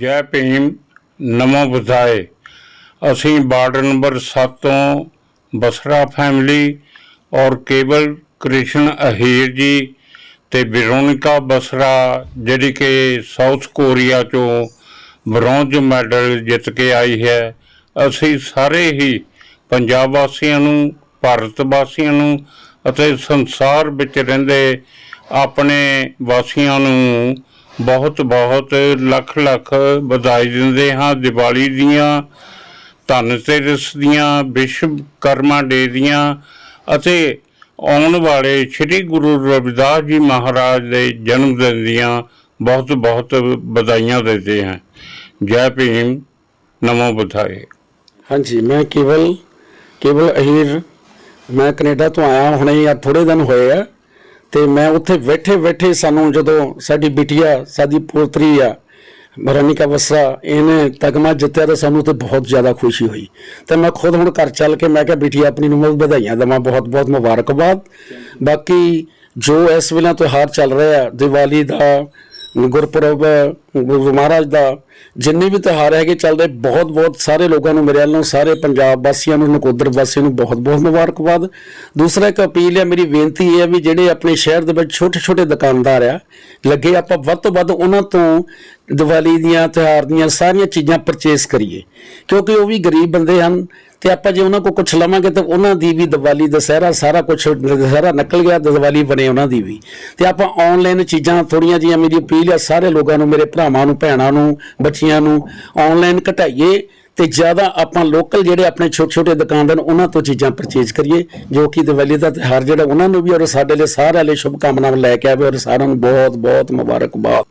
ਜੈ ਭੀਮ ਨਮੋ ਬੁਧਾਏ। ਅਸੀਂ ward number 7 ਤੋਂ ਬਸਰਾ ਫੈਮਿਲੀ ਔਰ ਕੇਵਲ ਕ੍ਰਿਸ਼ਨ ਅਹੀਰ ਜੀ ਤੇ ਵਿਰੋਨਿਕਾ ਬਸਰਾ, ਜਿਹੜੀ ਕਿ ਸਾਊਥ ਕੋਰੀਆ ਚੋਂ ਬ੍ਰੌਂਜ ਮੈਡਲ ਜਿੱਤ ਕੇ ਆਈ ਹੈ। ਅਸੀਂ ਸਾਰੇ ਹੀ ਪੰਜਾਬ ਵਾਸੀਆਂ ਨੂੰ, ਭਾਰਤ ਵਾਸੀਆਂ ਨੂੰ ਅਤੇ ਸੰਸਾਰ ਵਿੱਚ ਰਹਿੰਦੇ ਆਪਣੇ ਵਾਸੀਆਂ ਨੂੰ ਬਹੁਤ ਬਹੁਤ ਲੱਖ ਲੱਖ ਵਧਾਈ ਦਿੰਦੇ ਹਾਂ। ਦੀਵਾਲੀ ਦੀਆਂ, ਧਨ ਤੇਰਸ ਦੀਆਂ ਵਿਸ਼ਵਕਰਮਾ ਡੇ ਦੀਆਂ ਅਤੇ ਆਉਣ ਵਾਲੇ ਸ੍ਰੀ ਗੁਰੂ ਰਵਿਦਾਸ ਜੀ ਮਹਾਰਾਜ ਦੇ ਜਨਮ ਦਿਨ ਦੀਆਂ ਬਹੁਤ ਬਹੁਤ ਵਧਾਈਆਂ ਦਿੰਦੇ ਹਾਂ। ਜੈ ਭੀਮ, ਨਮੋ ਬੁਧਾਏ। ਹਾਂਜੀ, ਮੈਂ ਕੇਵਲ ਕੇਵਲ ਅਹੀਰ, ਮੈਂ ਕੈਨੇਡਾ ਤੋਂ ਆਇਆ, ਹੁਣੇ ਆ ਥੋੜੇ ਦਿਨ ਹੋਏ ਆ। ਤੇ ਮੈਂ ਉੱਥੇ ਬੈਠੇ ਬੈਠੇ ਸਾਨੂੰ ਜਦੋਂ ਸਾਡੀ ਬਿਟਿਆ, ਸਾਡੀ ਪੋਤਰੀ ਆ ਮਰਨਿਕਾ ਵਸਰਾ, ਇਹਨੇ ਤਗਮਾ ਜਿੱਤਿਆ ਤਾਂ ਸਾਨੂੰ ਤੇ ਬਹੁਤ ਜ਼ਿਆਦਾ ਖੁਸ਼ੀ ਹੋਈ। ਤੇ ਮੈਂ ਖੁਦ ਹੁਣ ਘਰ ਚੱਲ ਕੇ ਮੈਂ ਕਿਹਾ, ਬਿਟਿਆ ਆਪਣੀ ਨੂੰ ਮੈਂ ਵਧਾਈਆਂ ਦੇਵਾਂ, ਬਹੁਤ ਬਹੁਤ ਮੁਬਾਰਕਬਾਦ। ਬਾਕੀ ਜੋ ਇਸ ਵੇਲੇ ਤਿਉਹਾਰ ਚੱਲ ਰਿਹਾ, ਦੀਵਾਲੀ ਦਾ ਗੁਰਪੁਰਬ ਗੁਰੂ ਮਹਾਰਾਜ ਦਾ ਜਿੰਨੇ ਵੀ ਤਿਉਹਾਰ ਹੈਗੇ ਚੱਲ ਰਹੇ ਬਹੁਤ ਬਹੁਤ ਸਾਰੇ ਲੋਕਾਂ ਨੂੰ ਮੇਰੇ ਵੱਲੋਂ ਸਾਰੇ ਪੰਜਾਬ ਵਾਸੀਆਂ ਨੂੰ, ਨਕੋਦਰ ਵਾਸੀਆਂ ਨੂੰ ਬਹੁਤ ਬਹੁਤ ਮੁਬਾਰਕਬਾਦ। ਦੂਸਰਾ ਇੱਕ ਅਪੀਲ ਹੈ, ਮੇਰੀ ਬੇਨਤੀ ਹੈ ਵੀ ਜਿਹੜੇ ਆਪਣੇ ਸ਼ਹਿਰ ਦੇ ਵਿੱਚ ਛੋਟੇ ਛੋਟੇ ਦੁਕਾਨਦਾਰ ਆ, ਲੱਗੇ ਆਪਾਂ ਵੱਧ ਤੋਂ ਵੱਧ ਉਹਨਾਂ ਤੋਂ ਦੀਵਾਲੀ ਦੀਆਂ, ਤਿਉਹਾਰ ਦੀਆਂ ਸਾਰੀਆਂ ਚੀਜ਼ਾਂ ਪਰਚੇਸ ਕਰੀਏ। ਕਿਉਂਕਿ ਉਹ ਵੀ ਗਰੀਬ ਬੰਦੇ ਹਨ ਤੇ ਆਪਾਂ ਜੇ ਉਹਨਾਂ ਕੋਲ ਕੁਝ ਲਵਾਂਗੇ ਤਾਂ ਉਹਨਾਂ ਦੀ ਵੀ ਦੀਵਾਲੀ, ਦੁਸਹਿਰਾ ਸਾਰਾ ਕੁਝ ਦੁਸਹਿਰਾ ਨਿਕਲ ਗਿਆ, ਦੀਵਾਲੀ ਬਣੇ ਉਹਨਾਂ ਦੀ ਵੀ। ਤੇ ਆਪਾਂ ਆਨਲਾਈਨ ਚੀਜ਼ਾਂ ਥੋੜੀਆਂ ਜੀਆਂ ਮੇਰੀ ਅਪੀਲ ਹੈ ਸਾਰੇ ਲੋਕਾਂ ਨੂੰ, ਮੇਰੇ ਭਰਾ ਭਰਾਵਾਂ ਨੂੰ, ਭੈਣਾਂ ਨੂੰ, ਬੱਚਿਆਂ ਨੂੰ ਆਨਲਾਈਨ ਘਟਾਈਏ ਤੇ ਜ਼ਿਆਦਾ ਆਪਾਂ ਲੋਕਲ ਜਿਹੜੇ ਆਪਣੇ ਛੋਟੇ ਛੋਟੇ ਦੁਕਾਨਦਾਰ ਉਹਨਾਂ ਤੋਂ ਚੀਜ਼ਾਂ ਪਰਚੇਜ ਕਰੀਏ, ਜੋ ਕਿ ਦੀਵਾਲੀ ਦਾ ਤਿਉਹਾਰ ਜਿਹੜਾ ਉਹਨਾਂ ਨੂੰ ਵੀ ਔਰ ਸਾਡੇ ਲਈ ਸਾਰਿਆਂ ਲਈ ਸ਼ੁਭ ਕਾਮਨਾਵਾਂ ਲੈ ਕੇ ਆਵੇ ਔਰ ਸਾਰਿਆਂ ਨੂੰ ਬਹੁਤ ਬਹੁਤ ਮੁਬਾਰਕਬਾਦ।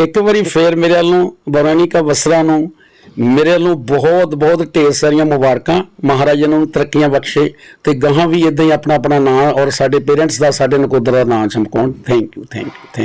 ਇੱਕ ਵਾਰੀ ਫੇਰ ਮੇਰੇ ਵੱਲੋਂ ਬਰਾਨੀਕਾ ਵਸਰਾ ਨੂੰ ਮੇਰੇ ਵੱਲੋਂ ਬਹੁਤ ਬਹੁਤ ਢੇਰ ਸਾਰੀਆਂ ਮੁਬਾਰਕਾਂ। ਮਹਾਰਾਜ ਨੂੰ ਤਰੱਕੀਆਂ ਬਖਸ਼ੇ ਤੇ ਗਾਹਾਂ ਵੀ ਇਦਾਂ ਹੀ ਆਪਣਾ ਆਪਣਾ ਨਾਂ ਔਰ ਸਾਡੇ ਪੇਰੈਂਟਸ ਦਾ, ਸਾਡੇ ਨਕੋਦਰ ਦਾ ਨਾਂ ਚਮਕਾਉਣ। Thank you thank you